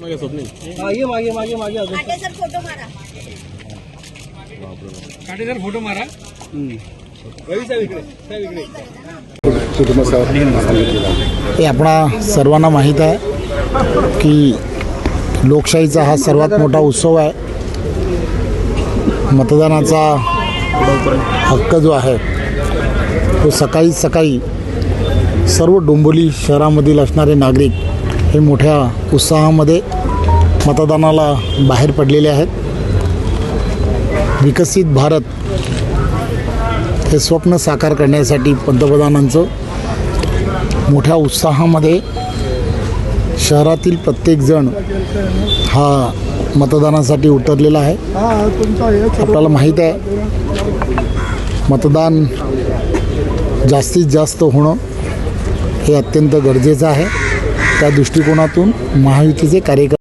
मागे स्वप्नील मागे मागे मागे मागे अजून. काटेसर फोटो मारा. काटेसर फोटो मारा. हे आपणा सर्वांना माहीत आहे की लोकशाहीचा हा सर्वात मोठा उत्सव आहे. मतदानाचा हक्क जो आहे तो सकाळी सकाळी सर्व डोंबिवली शहरामधील असणारे नागरिक हे मोठ्या उत्साहामध्ये मतदानाला बाहेर पडलेले आहेत. विकसित भारत हे स्वप्न साकार करण्यासाठी पंतप्रधानांचं मोठ्या उत्साहामध्ये शहरातील प्रत्येकजण हा मतदानासाठी उतरलेला आहे. आपल्याला माहीत आहे मतदान जास्तीत जास्त होणं हे अत्यंत गरजेचं आहे. त्या दृष्टिकोनातून महायुतीचे कार्यक्रम